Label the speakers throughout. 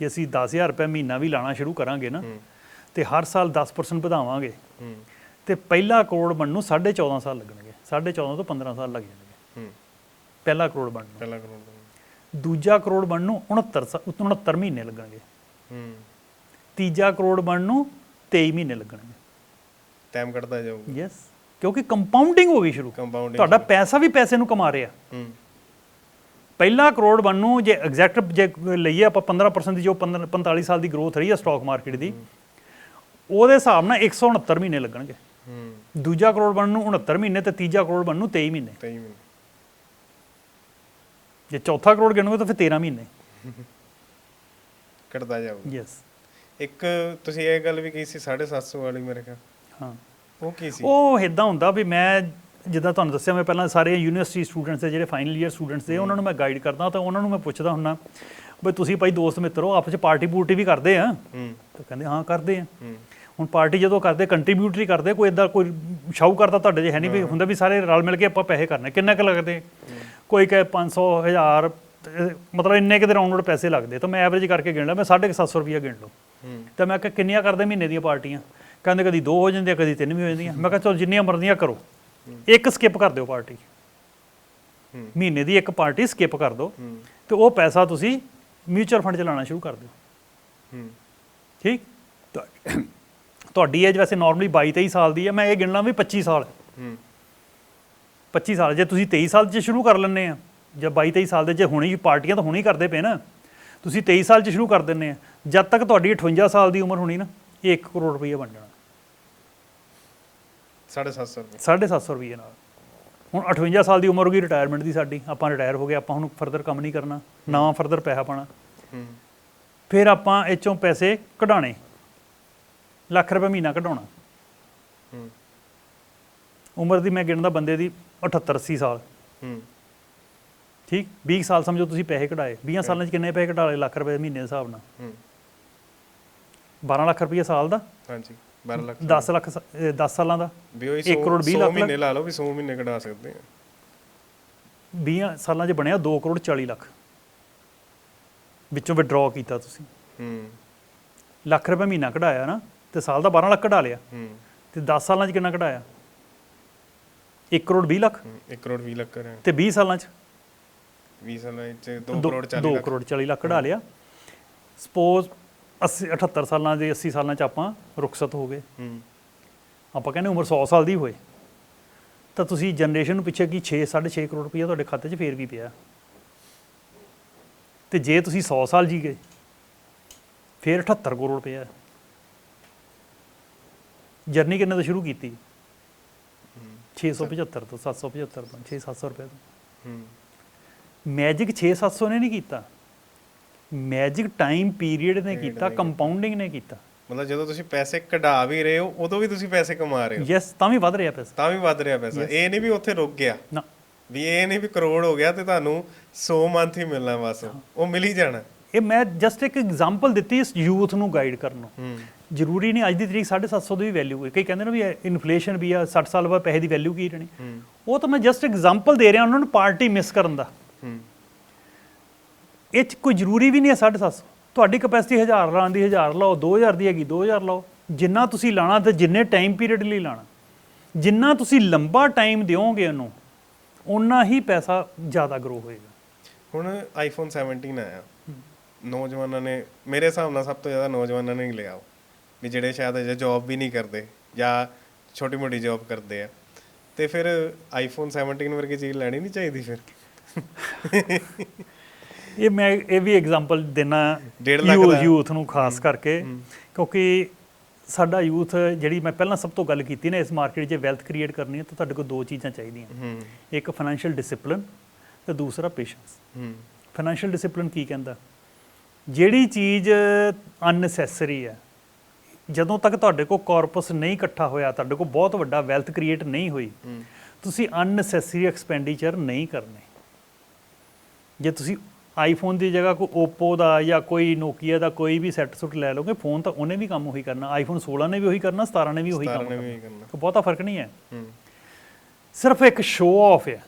Speaker 1: ਜੇ ਅਸੀਂ 10000 ਰੁਪਏ ਮਹੀਨਾ ਵੀ ਲਾਣਾ ਸ਼ੁਰੂ ਕਰਾਂਗੇ ਨਾ ਤੇ ਹਰ ਸਾਲ 10% ਵਧਾਵਾਂਗੇ। ਤੇ ਪਹਿਲਾ ਕਰੋੜ ਬਣਨ ਨੂੰ 14.5 ਸਾਲ ਲੱਗਣਗੇ 14.5 ਤੋਂ 15 ਸਾਲ ਲੱਗ ਜਾਣਗੇ। ਪਹਿਲਾ ਕਰੋੜ ਬਣਨ। ਨੂੰ
Speaker 2: ਪਹਿਲਾ ਕਰੋੜ।
Speaker 1: ਦੂਜਾ ਕਰੋੜ ਬਣਨ ਨੂੰ 69 ਸਾ- 69 ਮਹੀਨੇ ਲੱਗਣਗੇ।
Speaker 2: ਹੂੰ
Speaker 1: ਤੀਜਾ ਕਰੋੜ ਬਣਨ ਨੂੰ 23 ਮਹੀਨੇ ਲੱਗਣਗੇ।
Speaker 2: ਟਾਈਮ ਕੱਢਦਾ ਜਾਊਗਾ।
Speaker 1: ਯੈਸ ਕਿਉਂਕਿ ਕੰਪਾਊਂਡਿੰਗ ਹੋ ਗਈ ਸ਼ੁਰੂ। ਤੁਹਾਡਾ ਪੈਸਾ ਵੀ ਪੈਸੇ ਨੂੰ ਕਮਾ ਰਿਹਾ।
Speaker 2: ਹੂੰ।
Speaker 1: ਪਹਿਲਾ ਕਰੋੜ ਬਣਨ ਨੂੰ ਜੇ ਐਗਜ਼ੈਕਟ ਜੇ ਲਈਏ ਆਪਾਂ 15% ਦੀ ਜੋ 15 45 ਸਾਲ ਦੀ ਗਰੋਥ ਰਹੀ ਹੈ ਸਟਾਕ ਮਾਰਕੀਟ ਦੀ ਉਹਦੇ ਹਿਸਾਬ ਨਾਲ 169 ਮਹੀਨੇ ਲੱਗਣਗੇ।
Speaker 2: ਹੂੰ।
Speaker 1: ਦੂਜਾ ਕਰੋੜ ਬਣਨ ਨੂੰ 69 ਮਹੀਨੇ ਤੇ ਤੀਜਾ ਕਰੋੜ ਬਣਨ ਨੂੰ 23 ਮਹੀਨੇ।
Speaker 2: 23 ਮਹੀਨੇ।
Speaker 1: ਜੇ ਚੌਥਾ ਕਰੋੜ ਗਿਣੋਗੇ ਤਾਂ ਫਿਰ 13 ਮਹੀਨੇ।
Speaker 2: ਕੱਢਦਾ ਜਾਊਗਾ।
Speaker 1: ਯੈਸ
Speaker 2: ਇੱਕ ਤੁਸੀਂ ਇਹ ਗੱਲ ਵੀ ਕਹੀ ਸੀ 750 ਵਾਲੀ ਮੇਰੇ ਖਿਆਲ।
Speaker 1: ਹਾਂ।
Speaker 2: ਉਹ ਕੀ ਸੀ?
Speaker 1: ਉਹ ਇਦਾਂ ਹੁੰਦਾ ਵੀ ਮੈਂ ਜਿੱਦਾਂ ਤੁਹਾਨੂੰ ਦੱਸਿਆ ਮੈਂ ਪਹਿਲਾਂ ਸਾਰੇ ਯੂਨੀਵਰਸਿਟੀ ਸਟੂਡੈਂਟਸ ਦੇ ਜਿਹੜੇ ਫਾਈਨਲ ਈਅਰ ਸਟੂਡੈਂਟਸ ਦੇ ਉਹਨਾਂ ਨੂੰ ਮੈਂ ਗਾਈਡ ਕਰਦਾ ਤਾਂ ਉਹਨਾਂ ਨੂੰ ਮੈਂ ਪੁੱਛਦਾ ਹੁੰਨਾ ਵੀ ਤੁਸੀਂ ਭਾਈ ਦੋਸਤ ਮਿੱਤਰੋ ਆਪਸ ਚ ਪਾਰਟੀ ਪੂਰਟੀ ਵੀ ਕਰਦੇ ਆ?
Speaker 2: ਹੂੰ।
Speaker 1: ਤਾਂ ਕਹਿੰਦੇ ਹਾਂ ਕਰਦੇ ਆ।
Speaker 2: ਹੂੰ।
Speaker 1: ਹੁਣ ਪਾਰਟੀ ਜਦੋਂ ਕਰਦੇ ਕੰਟਰੀਬਿਊਟਰੀ ਕਰਦੇ ਕੋਈ ਇਦਾਂ ਕੋਈ ਸ਼ਾਹੂਕਾਰ ਤਾਂ ਤੁਹਾਡੇ ਜੇ ਹੈ ਨਹੀਂ ਵੀ ਹੁੰਦਾ ਵੀ ਸਾਰੇ ਰਲ ਮਿਲ ਕੇ ਆਪਾਂ ਪੈਸੇ ਕਰਨੇ ਕਿੰਨੇ ਕੁ ਲੱਗਦੇ? ਕੋਈ ਕਹੇ 500 1000 ਮਤਲਬ ਇੰਨੇ ਕਿਤੇ ਰਾਉਂਡ ਪੈਸੇ ਲੱਗਦੇ ਤਾਂ ਮੈਂ ਐਵਰੇਜ ਕਰਕੇ ਗਿਣ ਲਿਆ ਮੈਂ 750 ਰੁਪਈਆ ਗਿਣ ਲਓ
Speaker 2: ਹੂੰ।
Speaker 1: ਤਾਂ ਮੈਂ ਕਿਹਾ ਕਿੰਨੀਆਂ ਕਰਦੇ ਮਹੀਨੇ ਦੀਆਂ ਪਾਰਟੀਆਂ? ਕਹਿੰਦੇ ਕਦੀ ਦੋ ਹੋ ਜਾਂਦੀਆਂ ਕਦੀ ਤਿੰਨ ਵੀ ਹੋ ਜਾਂਦੀਆਂ। ਮੈਂ ਕਿਹਾ ਚਲੋ ਜਿੰਨੀਆਂ ਮਰਜ਼ੀਆਂ ਕਰੋ। ਇੱਕ ਸਕਿਪ ਕਰ ਦਿਓ ਪਾਰਟੀ ਮਹੀਨੇ ਦੀ ਇੱਕ ਪਾਰਟੀ ਸਕਿਪ ਕਰ ਦਿਓ
Speaker 2: ਹੂੰ
Speaker 1: ਤੇ ਉਹ ਪੈਸਾ ਤੁਸੀਂ ਮਿਊਚੁਅਲ ਫੰਡ ਚ ਲਾਉਣਾ ਸ਼ੁਰੂ ਕਰ ਦਿਓ। ਠੀਕ? ਤੁਹਾਡੀ ਏਜ ਵੈਸੇ ਨਾਰਮਲੀ 22 23 ਸਾਲ ਦੀ ਹੈ ਮੈਂ ਇਹ ਗਿਣਨਾ ਵੀ 25 ਸਾਲ ਹੈ। 25 ਸਾਲ, ਜੇ ਤੁਸੀਂ 23 ਸਾਲ 'ਚ ਸ਼ੁਰੂ ਕਰ ਲੈਂਦੇ ਆ, ਜਾਂ 22 23 ਸਾਲ ਦੇ, ਜੇ ਹੁਣੇ ਹੀ ਪਾਰਟੀਆਂ ਤਾਂ ਹੁਣੇ ਹੀ ਕਰਦੇ ਪਏ ਨਾ, ਤੁਸੀਂ 23 ਸਾਲ 'ਚ ਸ਼ੁਰੂ ਕਰ ਦਿੰਦੇ ਆ। ਜਦ ਤੱਕ ਤੁਹਾਡੀ 58 ਸਾਲ ਦੀ ਉਮਰ ਹੋਣੀ ਨਾ, ਇਹ 1 ਕਰੋੜ ਰੁਪਈਆ ਬਣ ਜਾਣਾ।
Speaker 2: 750 ਰੁਪਏ।
Speaker 1: 750 ਰੁਪਈਏ ਨਾਲ। ਹੁਣ 58 ਸਾਲ ਦੀ ਉਮਰ ਹੋ ਗਈ ਰਿਟਾਇਰਮੈਂਟ ਦੀ ਸਾਡੀ। ਆਪਾਂ ਰਿਟਾਇਰ ਹੋ ਗਏ ਆਪਾਂ ਹੁਣ ਫਰਦਰ ਕੰਮ ਨਹੀਂ ਕਰਨਾ। ਨਵਾਂ ਫਰਦਰ ਪੈਸਾ ਪਾਣਾ
Speaker 2: ਹੂੰ।
Speaker 1: ਫਿਰ ਆਪਾਂ ਇਹ 'ਚੋਂ ਪੈਸੇ ਕਢਾਣੇ ਲੱਖ ਰੁਪਏ ਮਹੀਨਾ ਕਢਾਉਣਾ।
Speaker 2: ਹੂੰ।
Speaker 1: ਉਮਰ ਦੀ ਮੈਂ ਗਿਣਦਾ ਬੰਦੇ ਦੀ 78 80 ਸਾਲ।
Speaker 2: ਹੂੰ।
Speaker 1: ਠੀਕ? 20 ਸਾਲ ਸਮਝੋ ਤੁਸੀਂ ਪੈਸੇ ਕਢਾਏ। 20 ਸਾਲਾਂ 'ਚ ਕਿੰਨੇ ਪੈਸੇ ਕਢਾ ਲਏ? ਲੱਖ ਰੁਪਏ ਮਹੀਨੇ ਦੇ ਹਿਸਾਬ ਨਾਲ।
Speaker 2: ਹੂੰ।
Speaker 1: 12 ਲੱਖ ਰੁਪਏ ਸਾਲ ਦਾ?
Speaker 2: ਹਾਂਜੀ। 12 ਲੱਖ
Speaker 1: 10 ਲੱਖ 10 ਸਾਲਾਂ ਦਾ?
Speaker 2: ਵੀ ਉਹ
Speaker 1: ਇੱਕ ਕਰੋੜ ਵੀਹ ਲੱਖ
Speaker 2: ਮਹੀਨੇ ਲਾ ਲਓ ਵੀ 100 ਮਹੀਨੇ ਕਢਾ ਸਕਦੇ ਆ।
Speaker 1: 20 ਸਾਲਾਂ 'ਚ ਬਣਿਆ 2 ਕਰੋੜ 40 ਲੱਖ। ਵਿੱਚੋਂ ਵਿਡਰਾਅ ਕੀਤਾ ਤੁਸੀਂ।
Speaker 2: ਹੂੰ।
Speaker 1: ਲੱਖ ਰੁਪਏ ਮਹੀਨਾ ਕਢਾਇਆ ਨਾ ਤੇ ਸਾਲ ਦਾ 12 ਲੱਖ ਕਢਾ ਲਿਆ।
Speaker 2: ਹੂੰ।
Speaker 1: ਤੇ 10 ਸਾਲਾਂ 'ਚ ਕਿੰਨਾ ਕਢਾਇਆ? 1 ਕਰੋੜ 20 ਲੱਖ?
Speaker 2: 1 ਕਰੋੜ 20 ਲੱਖ ਕਰਿਆ।
Speaker 1: ਤੇ 20 ਸਾਲਾਂ 'ਚ?
Speaker 2: 20 ਸਾਲਾਂ ਵਿੱਚ 2
Speaker 1: ਦੋ-
Speaker 2: ਕਰੋੜ 40
Speaker 1: ਦੋ
Speaker 2: ਲੱਖ।
Speaker 1: ਕਰੋੜ 40 ਲੱਖ ਕਢਾ ਲਿਆ। ਸਪੋਜ਼ 80 78 ਸਾਲਾਂ ਦੇ 80 ਸਾਲਾਂ 'ਚ ਆਪਾਂ ਰੁਖਸਤ ਹੋ ਗਏ।
Speaker 2: ਹੂੰ।
Speaker 1: ਆਪਾਂ ਕਹਿੰਦੇ ਉਮਰ 100 ਸਾਲ ਦੀ ਹੋਏ। ਤਾਂ ਤੁਸੀਂ ਜਨਰੇਸ਼ਨ ਨੂੰ ਪਿੱਛੇ ਕੀ 6 6.5 ਕਰੋੜ ਰੁਪਈਆ ਤੁਹਾਡੇ ਖਾਤੇ 'ਚ ਫੇਰ ਵੀ ਪਿਆ। ਤੇ ਜੇ ਤੁਸੀਂ 100 ਸਾਲ ਜੀ ਗਏ ਫੇਰ 78 ਕਰੋੜ ਰੁਪਈਆ। ਹੈ। ਜਰਨੀ ਕਿੰਨੇ ਤੋਂ ਸ਼ੁਰੂ ਕੀਤੀ? 675 ਤੋਂ 775 ਤੋਂ 6-700 ਰੁਪਏ ਤੋਂ।
Speaker 2: ਹੂੰ।
Speaker 1: ਮੈਜਿਕ 6-700 ਨੇ ਨਹੀਂ ਕੀਤਾ। ਮੈਜਿਕ ਟਾਈਮ ਪੀਰੀਅਡ ਨੇ ਕੀਤਾ ਕੰਪਾਊਂਡਿੰਗ ਨੇ ਕੀਤਾ।
Speaker 2: ਮਤਲਬ ਜਦੋਂ ਤੁਸੀਂ ਪੈਸੇ ਕਢਾ ਵੀ ਰਹੇ ਹੋ ਉਦੋਂ ਵੀ ਤੁਸੀਂ ਪੈਸੇ ਕਮਾ ਰਹੇ ਹੋ।
Speaker 1: ਯੈਸ ਤਾਂ ਵੀ ਵਧ ਰਿਹਾ ਪੈਸਾ।
Speaker 2: ਤਾਂ ਵੀ ਵੱਧ ਰਿਹਾ ਪੈਸਾ। ਇਹ ਨਹੀਂ ਵੀ ਉੱਥੇ ਰੁਕ ਗਿਆ।
Speaker 1: ਨਾ।
Speaker 2: ਵੀ ਇਹ ਨਹੀਂ ਵੀ ਕਰੋੜ ਹੋ ਗਿਆ ਤੇ ਤੁਹਾਨੂੰ 100 ਮੰਥ ਹੀ ਮਿਲਣਾ ਬਸ। ਉਹ ਮਿਲ ਹੀ ਜਾਣਾ।
Speaker 1: ਇਹ ਮੈਂ ਜਸਟ ਇੱਕ ਐਗਜ਼ਾਮਪਲ ਦਿੱਤੀ ਇਸ ਯੂਥ ਨੂੰ ਗਾਈਡ ਕਰਨ ਨੂੰ। ਜ਼ਰੂਰੀ ਨਹੀਂ ਅੱਜ ਦੀ ਤਰੀਕ 750 ਦੀ ਵੀ ਵੈਲਿਊ ਹੈ। ਕਈ ਕਹਿੰਦੇ ਨੇ ਵੀ ਇਨਫਲੇਸ਼ਨ ਵੀ ਆ 60 ਸਾਲ ਬਾਅਦ ਪੈਸੇ ਦੀ ਵੈਲਿਊ ਕੀ ਰਹਿਣੀ? ਉਹ ਤਾਂ ਮੈਂ ਜਸਟ ਐਗਜ਼ਾਮਪਲ ਦੇ ਰਿਹਾ ਉਹਨਾਂ ਨੂੰ ਪਾਰਟੀ ਮਿਸ ਕਰਨ ਦਾ। ਇਹ 'ਚ ਕੋਈ ਜ਼ਰੂਰੀ ਵੀ ਨਹੀਂ ਹੈ 750 ਤੁਹਾਡੀ ਕਪੈਸਿਟੀ 1000 ਲਾਉਣ ਦੀ 1000 ਲਾਓ 2000 ਦੀ ਹੈਗੀ 2000 ਲਾਓ। ਜਿੰਨਾ ਤੁਸੀਂ ਲਾਣਾ ਤੇ ਜਿੰਨੇ ਟਾਈਮ ਪੀਰੀਅਡ ਲਈ ਲਾਣਾ। ਜਿੰਨਾ ਤੁਸੀਂ ਲੰਬਾ ਟਾਈਮ ਦਿਓਗੇ ਉਹਨੂੰ ਉਨਾ ਹੀ ਪੈਸਾ ਜ਼ਿਆਦਾ ਗਰੋ ਹੋਏਗਾ।
Speaker 2: ਹੁਣ ਆਈਫੋਨ 17 ਆਇਆ। ਨੌਜਵਾਨਾਂ ਨੇ ਮੇਰੇ ਹਿਸਾਬ ਨਾਲ ਸਭ ਤੋਂ ਜ਼ਿਆਦਾ ਨੌਜਵਾਨਾਂ ਨੇ ਹੀ ਲਿਆ ਉਹ। ਵੀ ਜਿਹੜੇ ਸ਼ਾਇਦ ਅਜੇ ਜੌਬ ਵੀ ਨਹੀਂ ਕਰਦੇ ਜਾਂ ਛੋਟੀ ਮੋਟੀ ਜੌਬ ਕਰਦੇ ਆ। ਤੇ ਫਿਰ ਆਈਫੋਨ 17 ਵਰਗੀ ਚੀਜ਼ ਲੈਣੀ ਨਹੀਂ ਚਾਹੀਦੀ ਫਿਰ।
Speaker 1: ਇਹ ਮੈਂ ਇਹ ਵੀ ਐਗਜ਼ਾਮਪਲ ਦੇਣਾ
Speaker 2: ਡੇਢ ਲੱਖ ਦਾ।
Speaker 1: ਯੂਥ ਨੂੰ ਖਾਸ ਕਰਕੇ ਕਿਉਂਕਿ ਸਾਡਾ ਯੂਥ ਜਿਹੜੀ ਮੈਂ ਪਹਿਲਾਂ ਸਭ ਤੋਂ ਗੱਲ ਕੀਤੀ ਨਾ ਇਸ ਮਾਰਕੀਟ 'ਚ ਵੈਲਥ ਕ੍ਰੀਏਟ ਕਰਨੀ ਹੈ ਤਾਂ ਤੁਹਾਡੇ ਕੋਲ ਦੋ ਚੀਜ਼ਾਂ ਚਾਹੀਦੀਆਂ। ਇੱਕ ਫਾਈਨੈਂਸ਼ੀਅਲ ਡਿਸਪਲਿਨ ਤੇ ਦੂਸਰਾ ਪੇਸ਼ੈਂਸ ਫਾਈਨੈਂਸ਼ੀਅਲ ਡਿਸਪਲਿਨ ਕੀ ਕਹਿੰਦਾ? ਜਿਹੜੀ ਚੀਜ਼ ਅਨਨੈਸੈਸਰੀ ਹੈ ਜਦੋਂ ਤੱਕ ਤੁਹਾਡੇ ਕੋਲ ਕਾਰਪਸ ਨਹੀਂ ਇਕੱਠਾ ਹੋਇਆ ਤੁਹਾਡੇ ਕੋਲ ਬਹੁਤ ਵੱਡਾ ਵੈਲਥ ਕ੍ਰੀਏਟ ਨਹੀਂ ਹੋਈ ਤੁਸੀਂ ਅਨਨੈਸੈਸਰੀ ਐਕਸਪੈਂਡੀਚਰ ਨਹੀਂ ਕਰਨੇ। ਜੇ ਤੁਸੀਂ ਆਈਫੋਨ ਦੀ ਜਗ੍ਹਾ ਕੋਈ Oppo ਦਾ ਜਾਂ ਕੋਈ Nokia ਦਾ ਕੋਈ ਵੀ ਸੈੱਟ ਸੁੱਟ ਲੈ ਲਓਗੇ ਫੋਨ ਤਾਂ ਉਹਨੇ ਵੀ ਕੰਮ ਉਹੀ ਕਰਨਾ ਆਈਫੋਨ 16 ਨੇ ਵੀ ਉਹੀ ਕਰਨਾ 17 ਨੇ ਵੀ ਉਹੀ
Speaker 2: 17
Speaker 1: ਕੰਮ ਕਰਨਾ। ਬਹੁਤਾ ਫ਼ਰਕ ਨਹੀਂ ਹੈ।
Speaker 2: ਹੂੰ।
Speaker 1: ਸਿਰਫ ਇੱਕ ਸ਼ੋਅ ਆਫ ਹੈ।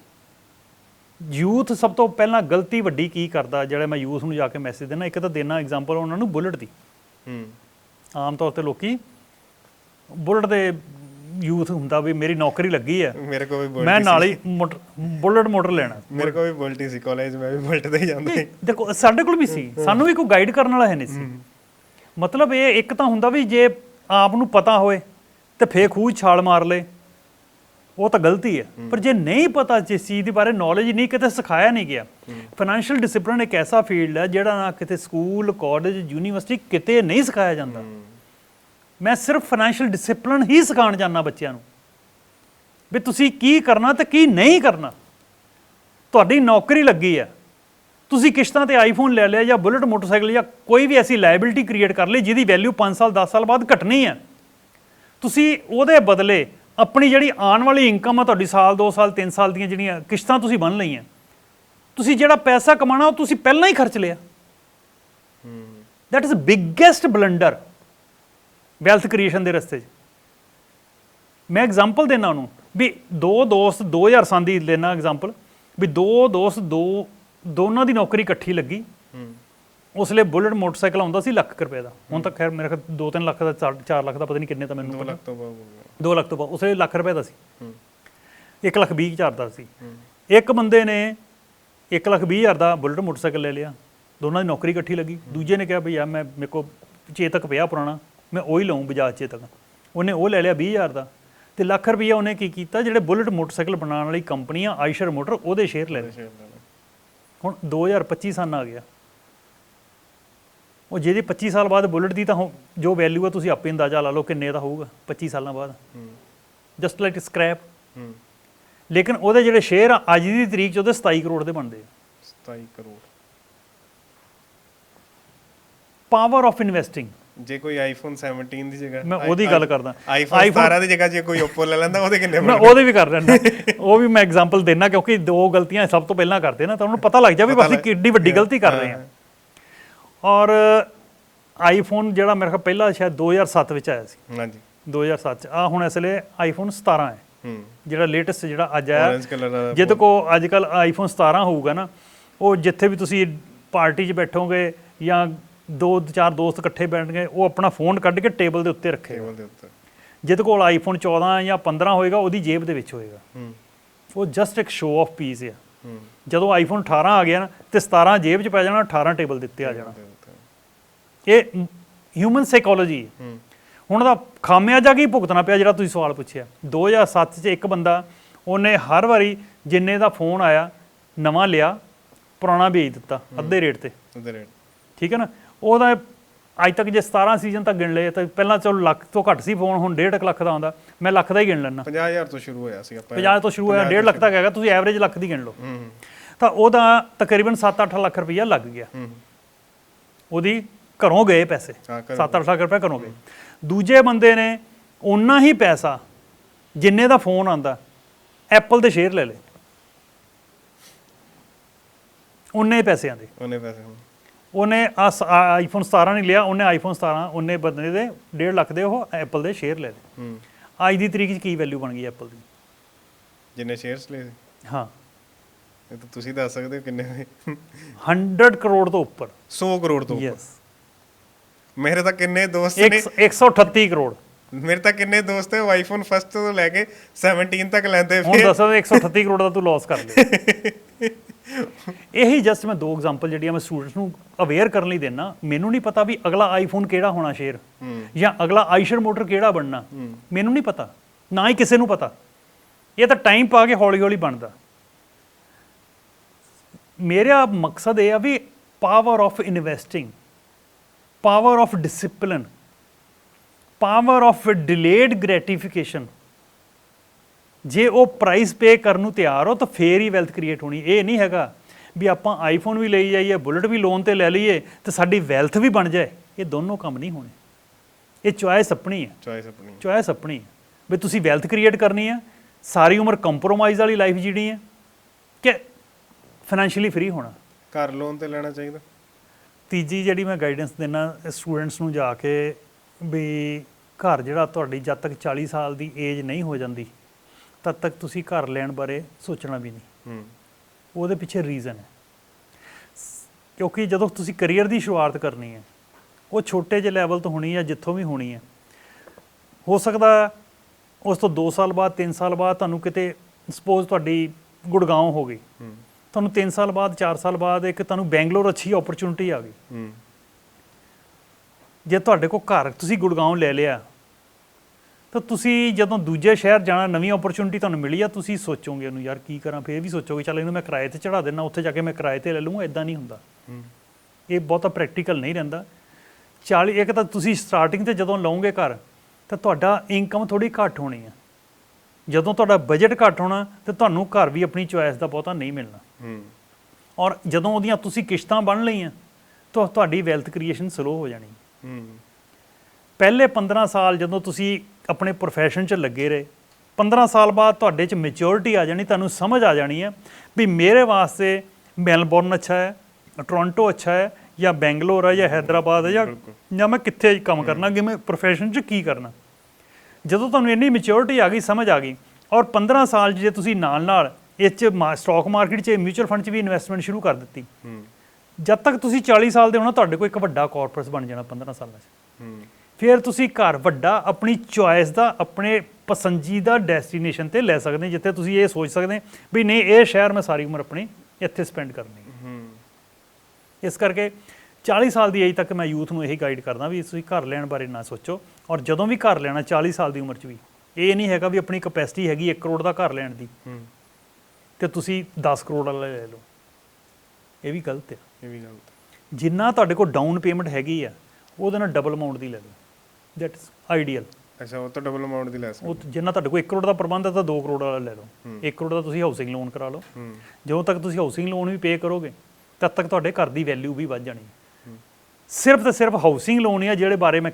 Speaker 1: ਯੂਥ ਸਭ ਤੋਂ ਪਹਿਲਾਂ ਗਲਤੀ ਵੱਡੀ ਕੀ ਕਰਦਾ ਜਿਹੜਾ ਮੈਂ ਯੂਥ ਨੂੰ ਜਾ ਕੇ ਮੈਸੇਜ ਦੇਣਾ ਇੱਕ ਤਾਂ ਦੇਣਾ ਐਗਜ਼ਾਮਪਲ ਉਹਨਾਂ ਨੂੰ ਬੁਲਟ ਦੀ।
Speaker 2: ਹੂੰ।
Speaker 1: ਆਮ ਤੌਰ ਤੇ ਲੋਕੀ ਬੁਲਟ ਦੇ ਯੂਥ ਹੁੰਦਾ ਵੀ ਮੇਰੀ ਨੌਕਰੀ ਲੱਗੀ ਹੈ
Speaker 2: ਮੇਰੇ ਕੋਲ ਵੀ ਬੁਲਟ
Speaker 1: ਮੈਂ ਨਾਲ ਹੀ ਮੋਟਰ ਬੁਲਟ ਮੋਟਰ ਲੈਣਾ।
Speaker 2: ਮੇਰੇ ਕੋਲ ਵੀ ਬੁਲਟ ਸੀ ਕਾਲਜ ਮੈਂ ਵੀ ਬੁਲਟ ਤੇ ਹੀ ਜਾਂਦਾ ਸੀ।
Speaker 1: ਦੇਖੋ ਸਾਡੇ ਕੋਲ ਵੀ ਸੀ। ਸਾਨੂੰ ਵੀ ਕੋਈ ਗਾਈਡ ਕਰਨ ਵਾਲਾ ਹੈ ਨਹੀਂ ਸੀ। ਮਤਲਬ ਇਹ ਇੱਕ ਤਾਂ ਹੁੰਦਾ ਵੀ ਜੇ ਆਪ ਨੂੰ ਪਤਾ ਹੋਏ ਤੇ ਫੇਰ ਖੂਹ ਛਾਲ ਮਾਰ ਲੇ। ਉਹ ਤਾਂ ਗਲਤੀ ਹੈ। ਪਰ ਜੇ ਨਹੀਂ ਪਤਾ ਜਿਸ ਚੀਜ਼ ਦੇ ਬਾਰੇ ਨੌਲੇਜ ਨਹੀਂ ਕਿਤੇ ਸਿਖਾਇਆ ਨਹੀਂ ਗਿਆ। ਫਾਈਨੈਂਸ਼ੀਅਲ ਡਿਸਪਲਿਨ ਇੱਕ ਐਸਾ ਫੀਲਡ ਹੈ ਜਿਹੜਾ ਨਾ ਕਿਤੇ ਸਕੂਲ ਕਾਲਜ ਯੂਨੀਵਰਸਿਟੀ ਕਿਤੇ ਨਹੀਂ ਸਿਖਾਇਆ ਜਾਂਦਾ। ਮੈਂ ਸਿਰਫ ਫਾਈਨੈਂਸ਼ੀਅਲ ਡਿਸਪਲਿਨ ਹੀ ਸਿਖਾਉਣ ਜਾਂਦਾ ਬੱਚਿਆਂ ਨੂੰ। ਵੀ ਤੁਸੀਂ ਕੀ ਕਰਨਾ ਤੇ ਕੀ ਨਹੀਂ ਕਰਨਾ। ਤੁਹਾਡੀ ਨੌਕਰੀ ਲੱਗੀ ਹੈ। ਤੁਸੀਂ ਕਿਸ਼ਤਾਂ ਤੇ ਆਈਫੋਨ ਲੈ ਲਿਆ ਜਾਂ ਬੁਲਟ ਮੋਟਰਸਾਈਕਲ ਜਾਂ ਕੋਈ ਵੀ ਐਸੀ ਲਾਇਬਿਲਿਟੀ ਕ੍ਰੀਏਟ ਕਰ ਲਈ ਜਿਹਦੀ ਵੈਲਿਊ 5 ਸਾਲ 10 ਸਾਲ ਬਾਅਦ ਘਟਣੀ ਹੈ। ਤੁਸੀਂ ਉਹਦੇ ਬਦਲੇ ਆਪਣੀ ਜਿਹੜੀ ਆਉਣ ਵਾਲੀ ਇਨਕਮ ਆ ਤੁਹਾਡੀ ਸਾਲ 2 ਸਾਲ 3 ਸਾਲ ਦੀਆਂ ਜਿਹੜੀਆਂ ਕਿਸ਼ਤਾਂ ਤੁਸੀਂ ਬੰਨ ਲਈਆਂ। ਤੁਸੀਂ ਜਿਹੜਾ ਪੈਸਾ ਕਮਾਣਾ ਉਹ ਤੁਸੀਂ ਪਹਿਲਾਂ ਹੀ ਖਰਚ ਲਿਆ। That is biggest blunder wealth creation ਦੇ ਰਸਤੇ 'ਚ। ਮੈਂ ਐਗਜ਼ਾਮਪਲ ਦੇਣਾ ਉਹਨੂੰ ਵੀ ਦੋ ਦੋਸਤ 2000 ਸਾਲ ਦੀ ਲੈਣਾ ਐਗਜ਼ਾਮਪਲ ਵੀ ਦੋ ਦੋਸਤ ਦੋ ਦੋਨਾਂ ਦੀ ਨੌਕਰੀ ਇਕੱਠੀ ਲੱਗੀ।
Speaker 2: ਹੂੰ।
Speaker 1: ਉਸ ਲਈ ਬੁਲਟ ਮੋਟਰਸਾਈਕਲ ਆਉਂਦਾ ਸੀ ਲੱਖ ਰੁਪਏ ਦਾ। ਹੁਣ ਤਾਂ ਖੈਰ ਮੇਰੇ ਖਿਆਲ 2-3 ਲੱਖ ਦਾ 4 ਲੱਖ ਦਾ ਪਤਾ ਨਹੀਂ ਕਿੰਨੇ ਤਾਂ ਮੈਨੂੰ
Speaker 2: 2
Speaker 1: ਪਤਾ।
Speaker 2: ਲੱਖ ਤੋਂ ਬਾਅਦ ਹੋ ਗਿਆ।
Speaker 1: 2 ਲੱਖ ਤੋਂ ਬਾਅਦ ਉਸ ਲਈ ਲੱਖ ਰੁਪਏ ਦਾ ਸੀ।
Speaker 2: ਹੂੰ।
Speaker 1: 1 ਲੱਖ 20 ਹਜ਼ਾਰ ਦਾ ਸੀ। ਇੱਕ ਬੰਦੇ ਨੇ 1 ਲੱਖ 20 ਹਜ਼ਾਰ ਦਾ ਬੁਲਟ ਮੋਟਰਸਾਈਕਲ ਲੈ ਲਿਆ। ਦੋਨਾਂ ਦੀ ਨੌਕਰੀ ਇਕੱਠੀ ਲੱਗੀ। ਦੂਜੇ ਨੇ ਕਿਹਾ ਵੀ ਯਾਰ ਮੈਂ ਮੇਰੇ ਕੋ ਚੇਤਕ ਪਿਆ ਪੁਰਾਣਾ। ਮੈਂ ਉਹ ਹੀ ਲਵਾਂ ਬਜਾਜ ਚੇਤਕ ਉਹਨੇ ਉਹ ਲੈ ਲਿਆ 20 ਹਜ਼ਾਰ ਦਾ। ਤੇ ਲੱਖ ਰੁਪਈਆ ਉਹਨੇ ਕੀ ਕੀਤਾ? ਜਿਹੜੇ ਬੁਲਟ ਮੋਟਰਸਾਈਕਲ ਬਣਾਉਣ ਵਾਲੀ ਕੰਪਨੀ ਆ ਆਈਸ਼ਰ ਮੋਟਰ ਉਹਦੇ ਸ਼ੇਅਰ ਲੈ ਲਏ। ਹੁਣ 2025 ਸਨ ਆ ਗਿਆ। ਉਹ ਜਿਹਦੀ 25 ਸਾਲ ਬਾਅਦ ਬੁਲਟ ਦੀ ਤਾਂ ਜੋ ਵੈਲਿਊ ਆ ਤੁਸੀਂ ਆਪੇ ਅੰਦਾਜ਼ਾ ਲਾ ਲਓ ਕਿੰਨੇ ਦਾ ਹੋਊਗਾ 25 ਸਾਲਾਂ ਬਾਅਦ। ਜਸਟ ਲਾਈਕ ਸਕ੍ਰੈਪ ਲੇਕਿਨ ਉਹਦੇ ਜਿਹੜੇ ਸ਼ੇਅਰ ਆ ਅੱਜ ਦੀ ਤਰੀਕ 'ਚ ਉਹਦੇ 27 ਕਰੋੜ ਦੇ ਬਣਦੇ ਆ।
Speaker 2: 27 ਕਰੋੜ।
Speaker 1: ਪਾਵਰ ਆਫ ਇਨਵੈਸਟਿੰਗ
Speaker 2: ਜੇ ਕੋਈ ਆਈਫੋਨ 17 ਦੀ ਜਗ੍ਹਾ
Speaker 1: ਮੈਂ ਉਹਦੀ ਗੱਲ ਕਰਦਾ।
Speaker 2: ਆਈਫੋਨ 17 ਦੀ ਜਗ੍ਹਾ ਜੇ ਕੋਈ Oppo ਲੈ ਲੈਂਦਾ ਉਹਦੇ ਕਿੰਨੇ
Speaker 1: ਮੈਂ ਉਹਦੇ ਵੀ ਕਰ ਰਿਹਾ ਉਹ ਵੀ ਮੈਂ ਐਗਜ਼ਾਮਪਲ ਦੇਣਾ ਕਿਉਂਕਿ ਦੋ ਗਲਤੀਆਂ ਸਭ ਤੋਂ ਪਹਿਲਾਂ ਕਰਦੇ ਨਾ ਤਾਂ ਉਹਨੂੰ ਪਤਾ ਲੱਗ ਜਾਵੇ ਵੀ ਅਸੀਂ ਕਿੱਡੀ ਵੱਡੀ ਗਲਤੀ ਕਰ ਰਹੇ ਹਾਂ। ਔਰ ਆਈਫੋਨ ਜਿਹੜਾ ਮੇਰੇ ਕੋਲ ਪਹਿਲਾ ਸ਼ਾਇਦ 2007 ਵਿੱਚ ਆਇਆ ਸੀ।
Speaker 2: ਹਾਂਜੀ।
Speaker 1: 2007 ਚ। ਆ ਹੁਣ ਇਸ ਵੇਲੇ ਆਈਫੋਨ 17 ਹੈ।
Speaker 2: ਹੂੰ।
Speaker 1: ਜਿਹੜਾ ਲੇਟੈਸਟ ਜਿਹੜਾ ਅੱਜ ਆਇਆ ਜਿਹਦੇ ਕੋ ਅੱਜ ਕੱਲ ਆਈਫੋਨ 17 ਹੋਊਗਾ ਨਾ ਉਹ ਜਿੱਥੇ ਵੀ ਤੁਸੀਂ ਪਾਰਟੀ 'ਚ ਬੈਠੋਗੇ ਜਾਂ ਦੋ ਚਾਰ ਦੋਸਤ ਇਕੱਠੇ ਬੈਠਣਗੇ ਉਹ ਆਪਣਾ ਫੋਨ ਕੱਢ ਕੇ ਟੇਬਲ ਦੇ ਉੱਤੇ ਰੱਖੇਗਾ
Speaker 2: ਟੇਬਲ ਦੇ ਉੱਤੇ।
Speaker 1: ਜਿਹਦੇ ਕੋਲ ਆਈਫੋਨ 14 ਜਾਂ 15 ਹੋਏਗਾ ਉਹਦੀ ਜੇਬ ਦੇ ਵਿੱਚ ਹੋਏਗਾ।
Speaker 2: ਹੂੰ।
Speaker 1: ਉਹ ਜਸਟ ਇੱਕ ਸ਼ੋ ਆਫ ਪੀਸ ਆ।
Speaker 2: ਹੂੰ।
Speaker 1: ਜਦੋਂ ਆਈਫੋਨ 18 ਆ ਗਿਆ ਨਾ ਤੇ 17 ਜੇਬ 'ਚ ਪੈ ਜਾਣਾ 18 ਟੇਬਲ ਦੇ ਉੱਤੇ ਆ ਜਾਣਾ। ਇਹ ਹਿਊਮਨ ਸਾਈਕੋਲੋਜੀ ਹੈ। ਹੁਣ ਦਾ ਖਾਮਿਆਜਾ ਕੀ ਭੁਗਤਣਾ ਪਿਆ ਜਿਹੜਾ ਤੁਸੀਂ ਸਵਾਲ ਪੁੱਛਿਆ? 2007 ਚ ਇੱਕ ਬੰਦਾ ਉਹਨੇ ਹਰ ਵਾਰੀ ਜਿੰਨੇ ਦਾ ਫੋਨ ਆਇਆ ਨਵਾਂ ਲਿਆ ਪੁਰਾਣਾ ਵੇਚ ਦਿੱਤਾ ਅੱਧੇ ਰੇਟ ਤੇ।
Speaker 2: ਉਹਦੇ ਰੇਟ
Speaker 1: ਠੀਕ ਹੈ ਨਾ? ਉਹਦਾ ਅੱਜ ਤੱਕ ਜੇ 17 ਸੀਜ਼ਨ ਤੱਕ ਗਿਣ ਲਏ ਤਾਂ ਪਹਿਲਾਂ ਚਲੋ ਲੱਖ ਤੋਂ ਘੱਟ ਸੀ ਫੋਨ ਹੁਣ 1.5 ਲੱਖ ਦਾ ਆਉਂਦਾ। ਮੈਂ ਲੱਖ ਦਾ ਹੀ ਗਿਣ ਲੈਣਾ
Speaker 2: 50000 ਤੋਂ ਸ਼ੁਰੂ ਹੋਇਆ ਸੀ ਆਪਾਂ
Speaker 1: 50 ਤੋਂ ਸ਼ੁਰੂ ਹੋਇਆ 1.5 ਲੱਖ ਤੱਕ ਹੈਗਾ ਤੁਸੀਂ ਐਵਰੇਜ ਲੱਖ ਦੀ ਗਿਣ ਲਓ। ਤਾਂ ਉਹਦਾ ਤਕਰੀਬਨ 7-8 ਲੱਖ ਰੁਪਈਆ ਲੱਗ ਗਿਆ। ਉਹਦੀ ਘਰੋਂ ਗਏ ਪੈਸੇ।
Speaker 2: ਹਾਂ, ਘਰੋਂ
Speaker 1: 7-8 ਲੱਖ ਰੁਪਏ ਘਰੋਂ ਗਏ। ਦੂਜੇ ਬੰਦੇ ਨੇ ਉਨਾ ਹੀ ਪੈਸਾ ਜਿੰਨੇ ਦਾ ਫੋਨ ਆਂਦਾ ਐਪਲ ਦੇ ਸ਼ੇਅਰ ਲੈ ਲਏ। ਉਨੇ ਹੀ ਪੈਸਿਆਂ ਦੇ।
Speaker 2: ਉਹਨੇ ਪੈਸੇ।
Speaker 1: ਉਹਨੇ ਆਈਫੋਨ 17 ਨਹੀਂ ਲਿਆ ਉਹਨੇ ਆਈਫੋਨ 17 ਉਹਨੇ ਬੰਦੇ ਦੇ 1.5 ਲੱਖ ਦੇ ਉਹ ਐਪਲ ਦੇ ਸ਼ੇਅਰ ਲੈ ਲਏ।
Speaker 2: ਹੂੰ।
Speaker 1: ਅੱਜ ਦੀ ਤਰੀਕ 'ਚ ਕੀ ਵੈਲਿਊ ਬਣ ਗਈ ਐਪਲ ਦੀ?
Speaker 2: ਜਿੰਨੇ ਸ਼ੇਅਰਸ ਲਏ
Speaker 1: ਹਾਂ।
Speaker 2: ਇਹ ਤਾਂ ਤੁਸੀਂ ਦੱਸ ਸਕਦੇ ਹੋ ਕਿੰਨੇ ਹੋਏ
Speaker 1: 100 ਕਰੋੜ ਤੋਂ ਉੱਪਰ।
Speaker 2: 100 ਕਰੋੜ ਤੋਂ ਉੱਪਰ। ਮੇਰੇ ਤਾਂ ਕਿੰਨੇ ਦੋਸਤ ਨੇ
Speaker 1: 138 ਕਰੋੜ।
Speaker 2: ਮੇਰੇ ਤਾਂ ਕਿੰਨੇ ਦੋਸਤ ਹੈ ਆਈਫੋਨ ਫਸਟ ਤੋਂ ਲੈ ਕੇ 17 ਤੱਕ ਲੈਂਦੇ
Speaker 1: ਹੁਣ
Speaker 2: ਫਿਰ
Speaker 1: ਦੱਸੋ 138 ਕਰੋੜ ਦਾ ਤੂੰ ਲਾਸ ਕਰ ਲਿਆ। ਇਹੀ ਜਸਟ ਮੈਂ ਦੋ ਐਗਜ਼ਾਮਪਲ ਜਿਹੜੀਆਂ ਮੈਂ ਸਟੂਡੈਂਟਸ ਨੂੰ ਅਵੇਅਰ ਕਰਨ ਲਈ ਦੇਣਾ ਮੈਨੂੰ ਨਹੀਂ ਪਤਾ ਵੀ ਅਗਲਾ ਆਈਫੋਨ ਕਿਹੜਾ ਹੋਣਾ ਸ਼ੇਅਰ ਜਾਂ ਅਗਲਾ ਆਈਸ਼ਰ ਮੋਟਰ ਕਿਹੜਾ ਬਣਨਾ। ਮੈਨੂੰ ਨਹੀਂ ਪਤਾ ਨਾ ਹੀ ਕਿਸੇ ਨੂੰ ਪਤਾ। ਇਹ ਤਾਂ ਟਾਈਮ ਪਾ ਕੇ ਹੌਲੀ ਹੌਲੀ ਬਣਦਾ। ਮੇਰਾ ਮਕਸਦ ਇਹ ਆ ਵੀ power of investing power of discipline power of delayed gratification ਜੇ ਉਹ ਪ੍ਰਾਈਸ ਪੇ ਕਰਨ ਨੂੰ ਤਿਆਰ ਹੋ ਤਾਂ ਫੇਰ ਹੀ ਵੈਲਥ ਕ੍ਰੀਏਟ ਹੋਣੀ। ਇਹ ਨਹੀਂ ਹੈਗਾ ਵੀ ਆਪਾਂ ਆਈਫੋਨ ਵੀ ਲਈ ਜਾਈਏ ਬੁਲਟ ਵੀ ਲੋਨ ਤੇ ਲੈ ਲਈਏ ਤੇ ਸਾਡੀ ਵੈਲਥ ਵੀ ਬਣ ਜਾਏ। ਇਹ ਦੋਨੋਂ ਕੰਮ ਨਹੀਂ ਹੋਣੇ। ਇਹ ਚੁਆਇਸ ਆਪਣੀ ਹੈ।
Speaker 2: ਚੋਇਸ ਆਪਣੀ
Speaker 1: ਚੁਆਇਸ ਆਪਣੀ ਹੈ। ਵੀ ਤੁਸੀਂ ਵੈਲਥ ਕ੍ਰੀਏਟ ਕਰਨੀ ਹੈ ਸਾਰੀ ਉਮਰ ਕੰਪਰੋਮਾਈਜ਼ ਵਾਲੀ ਲਾਈਫ ਜੀਣੀ ਹੈ ਕਿ ਫਾਈਨੈਂਸ਼ੀਅਲੀ ਫ੍ਰੀ ਹੋਣਾ।
Speaker 2: ਘਰ ਲੋਨ ਤੇ ਲੈਣਾ ਚਾਹੀਦਾ?
Speaker 1: ਤੀਜੀ ਜਿਹੜੀ ਮੈਂ ਗਾਈਡੈਂਸ ਦੇਣਾ ਸਟੂਡੈਂਟਸ ਨੂੰ ਜਾ ਕੇ ਵੀ ਘਰ ਜਿਹੜਾ ਤੁਹਾਡੀ ਜਦ ਤੱਕ 40 ਸਾਲ ਦੀ ਏਜ ਨਹੀਂ ਹੋ ਜਾਂਦੀ ਤਦ ਤੱਕ ਤੁਸੀਂ ਘਰ ਲੈਣ ਬਾਰੇ ਸੋਚਣਾ ਵੀ ਨਹੀਂ।
Speaker 2: ਹੂੰ।
Speaker 1: ਉਹਦੇ ਪਿੱਛੇ ਰੀਜ਼ਨ ਹੈ। ਕਿਉਂਕਿ ਜਦੋਂ ਤੁਸੀਂ ਕੈਰੀਅਰ ਦੀ ਸ਼ੁਰੂਆਤ ਕਰਨੀ ਹੈ ਉਹ ਛੋਟੇ ਜਿਹੇ ਲੈਵਲ ਤੋਂ ਹੋਣੀ ਹੈ ਜਿੱਥੋਂ ਵੀ ਹੋਣੀ ਹੈ। ਹੋ ਸਕਦਾ ਉਸ ਤੋਂ 2 ਸਾਲ ਬਾਅਦ 3 ਸਾਲ ਬਾਅਦ ਤੁਹਾਨੂੰ ਕਿਤੇ ਸਪੋਜ਼ ਤੁਹਾਡੀ ਗੁੜਗਾਉਂ ਹੋ ਗਈ।
Speaker 2: ਹੂੰ।
Speaker 1: ਤੁਹਾਨੂੰ 3 ਸਾਲ ਬਾਅਦ 4 ਸਾਲ ਬਾਅਦ ਇੱਕ ਤੁਹਾਨੂੰ ਬੈਂਗਲੌਰ ਅੱਛੀ ਓਪਰਚੁਨਿਟੀ ਆ ਗਈ।
Speaker 2: ਹੂੰ।
Speaker 1: ਜੇ ਤੁਹਾਡੇ ਕੋਲ ਘਰ ਤੁਸੀਂ ਗੁੜਗਾਉਂ ਲੈ ਲਿਆ ਤਾਂ ਤੁਸੀਂ ਜਦੋਂ ਦੂਜੇ ਸ਼ਹਿਰ ਜਾਣਾ ਨਵੀਂ ਓਪਰਚੁਨਿਟੀ ਤੁਹਾਨੂੰ ਮਿਲੀ ਆ ਤੁਸੀਂ ਸੋਚੋਗੇ ਉਹਨੂੰ ਯਾਰ ਕੀ ਕਰਾਂ? ਫੇਰ ਵੀ ਸੋਚੋਗੇ ਚੱਲ ਇਹਨੂੰ ਮੈਂ ਕਿਰਾਏ ਤੇ ਚੜਾ ਦੇਣਾ ਉੱਥੇ ਜਾ ਕੇ ਮੈਂ ਕਿਰਾਏ ਤੇ ਲੈ ਲੂੰਗਾ ਇਦਾਂ ਨਹੀਂ ਹੁੰਦਾ। ਇਹ ਬਹੁਤਾ ਪ੍ਰੈਕਟੀਕਲ ਨਹੀਂ ਰਹਿੰਦਾ। 40 ਇੱਕ ਤਾਂ ਤੁਸੀਂ ਸਟਾਰਟਿੰਗ ਤੇ ਜਦੋਂ ਲਓਗੇ ਘਰ ਤਾਂ ਤੁਹਾਡਾ ਇਨਕਮ ਥੋੜੀ ਘੱਟ ਹੋਣੀ ਹੈ ਜਦੋਂ ਤੁਹਾਡਾ ਬਜਟ ਘੱਟ ਹੋਣਾ ਤੇ ਤੁਹਾਨੂੰ ਘਰ ਵੀ ਆਪਣੀ ਚੁਆਇਸ ਦਾ ਬਹੁਤਾ ਨਹੀਂ ਮਿਲਣਾ।
Speaker 2: ਹੂੰ।
Speaker 1: ਔਰ ਜਦੋਂ ਉਹਦੀਆਂ ਤੁਸੀਂ ਕਿਸ਼ਤਾਂ ਬਣ ਲਈਆਂ ਤਾਂ ਤੁਹਾਡੀ ਵੈਲਥ ਕ੍ਰੀਏਸ਼ਨ ਸਲੋ ਹੋ ਜਾਣੀ।
Speaker 2: ਹੂੰ।
Speaker 1: ਪਹਿਲੇ 15 ਸਾਲ ਜਦੋਂ ਤੁਸੀਂ ਆਪਣੇ profession 'ਚ ਲੱਗੇ ਰਹੇ। 15 ਸਾਲ ਬਾਅਦ ਤੁਹਾਡੇ 'ਚ ਮੈਚੁਰਿਟੀ ਆ ਜਾਣੀ ਤੁਹਾਨੂੰ ਸਮਝ ਆ ਜਾਣੀ ਹੈ ਵੀ ਮੇਰੇ ਵਾਸਤੇ ਮੈਲਬੌਰਨ ਅੱਛਾ ਹੈ ਟੋਰਾਂਟੋ ਅੱਛਾ ਹੈ ਜਾਂ ਬੈਂਗਲੌਰ ਹੈ ਜਾਂ ਹੈਦਰਾਬਾਦ ਹੈ ਜਾਂ ਜਾਂ ਮੈਂ ਕਿੱਥੇ ਕੰਮ ਕਰਨਾ ਕਿ ਮੈਂ profession 'ਚ ਕੀ ਕਰਨਾ। ਜਦੋਂ ਤੁਹਾਨੂੰ ਇੰਨੀ ਮੈਚੁਰਿਟੀ ਆ ਗਈ ਸਮਝ ਆ ਗਈ ਔਰ 15 ਸਾਲ ਜੇ ਤੁਸੀਂ ਨਾਲ ਨਾਲ ਇਸ 'ਚ ਸਟਾਕ ਮਾਰਕੀਟ 'ਚ ਮਿਊਚੁਅਲ ਫੰਡ 'ਚ ਵੀ ਇਨਵੈਸਟਮੈਂਟ ਸ਼ੁਰੂ ਕਰ ਦਿੱਤੀ।
Speaker 2: ਹੂੰ।
Speaker 1: ਜਦ ਤੱਕ ਤੁਸੀਂ 40 ਸਾਲ ਦੇ ਹੋਣਾ ਤੁਹਾਡੇ ਕੋਲ ਇੱਕ ਵੱਡਾ ਕਾਰਪੋਰੇਟ ਬਣ ਜਾਣਾ 15 ਸਾਲਾਂ 'ਚ।
Speaker 2: ਹੂੰ।
Speaker 1: ਫਿਰ ਤੁਸੀਂ ਘਰ ਵੱਡਾ ਆਪਣੀ ਚੁਆਇਸ ਦਾ ਆਪਣੇ ਪਸੰਦੀਦਾ ਡੈਸਟੀਨੇਸ਼ਨ ਤੇ ਲੈ ਸਕਦੇ ਹੋ, ਜਿੱਥੇ ਤੁਸੀਂ ਇਹ ਸੋਚ ਸਕਦੇ ਹੋ ਵੀ ਨਹੀਂ ਇਹ ਸ਼ਹਿਰ ਮੈਂ ਸਾਰੀ ਉਮਰ ਆਪਣੀ ਇੱਥੇ ਸਪੈਂਡ ਕਰਨੀ ਹੈ। ਇਸ ਕਰਕੇ 40 ਸਾਲ ਦੀ ਏਜ ਤੱਕ ਮੈਂ ਯੂਥ ਨੂੰ ਇਹੀ ਗਾਈਡ ਕਰਦਾ ਵੀ ਤੁਸੀਂ ਘਰ ਲੈਣ ਬਾਰੇ ਨਾ ਸੋਚੋ ਔਰ ਜਦੋਂ ਵੀ ਘਰ ਲੈਣਾ 40 ਸਾਲ ਦੀ ਉਮਰ 'ਚ ਵੀ ਇਹ ਨਹੀਂ ਹੈਗਾ ਵੀ ਆਪਣੀ ਕਪੈਸਿਟੀ ਹੈਗੀ 1 ਕਰੋੜ ਦਾ ਘਰ ਲੈਣ ਦੀ।
Speaker 2: ਹੂੰ।
Speaker 1: ਤੇ ਤੁਸੀਂ 10 ਕਰੋੜ ਵਾਲਾ ਲੈ ਲਓ। ਇਹ ਵੀ ਗਲਤ ਹੈ।
Speaker 2: ਇਹ ਵੀ ਗੱਲ ਤਾਂ।
Speaker 1: ਜਿੰਨਾ ਤੁਹਾਡੇ ਕੋਲ ਡਾਊਨ ਪੇਮੈਂਟ ਹੈਗੀ ਆ ਉਹਦੇ ਨਾਲ ਡਬਲ ਅਮਾਉਂਟ ਦੀ ਲੈ ਲਓ। ਦੈਟਸ ਆਈਡੀਅਲ
Speaker 2: ਅੱਛਾ ਉਹ ਤਾਂ ਡਬਲ ਅਮਾਉਂਟ ਦੀ ਲੈ ਸਕਦੇ
Speaker 1: ਉਹ ਜਿੰਨਾ ਤੁਹਾਡੇ ਕੋਲ 1 ਕਰੋੜ ਦਾ ਪ੍ਰਬੰਧ ਹੈ ਤਾਂ 2 ਕਰੋੜ ਵਾਲਾ ਲੈ ਲਓ।
Speaker 2: ਹੂੰ।
Speaker 1: 1 ਕਰੋੜ ਦਾ ਤੁਸੀਂ ਹਾਊਸਿੰਗ ਲੋਨ ਕਰਾ ਲਓ। ਜਦੋਂ ਤੱਕ ਤੁਸੀਂ ਹਾਊਸਿੰਗ ਲੋਨ ਵੀ ਪੇ ਕਰੋਗੇ ਤਦ ਤੱਕ ਤੁਹਾਡੇ ਘਰ ਦੀ ਵੈਲਿਊ ਵੀ ਵੱਧ ਜਾਣੀ। ਸਿਰਫ ਤੇ ਸਿਰਫ ਹਾਊਸਿੰਗ ਲੋਨ ਹੀ ਆ ਜਿਹੜੇ ਬਾਰੇ ਮੈਂ